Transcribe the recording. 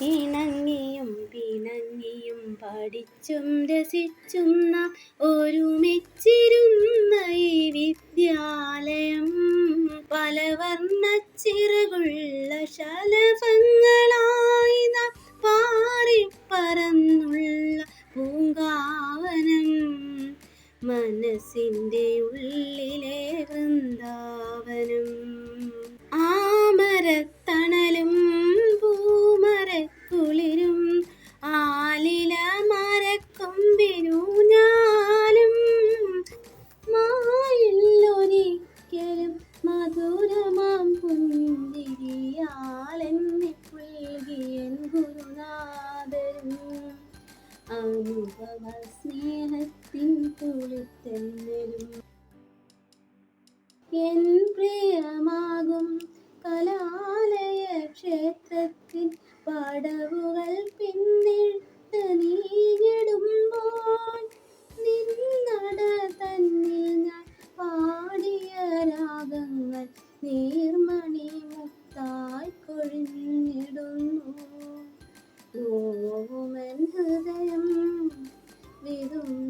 ഇണങ്ങിയും പിണങ്ങിയും പഠിച്ചും രസിച്ചും നാം ഒരുമിച്ചിരുന്ന ഈ വിദ്യാലയം. പല വർണച്ചിറകുള്ള ശലഭങ്ങളായി നാം പാറിപ്പറന്നുള്ള പൂങ്കാവനം മനസ്സിന്റെ ഉള്ളിലെ മധുരമാം പുഞ്ചിരിയാലെന്നെ പുൽകിയൻ ഗുരുനാഥരും അനുഭവ സ്നേഹത്തിൻ തുളിത്തെന്നലും എൻ പ്രിയമാകും കലാലയ ക്ഷേത്രത്തിൽ പടവുകൾ പിന്നിട്ട് നീ നീർമണി മുത്തായി കൊഴിഞ്ഞിടുന്നു. ഓമൻ ഹൃദയം വിരുന്നു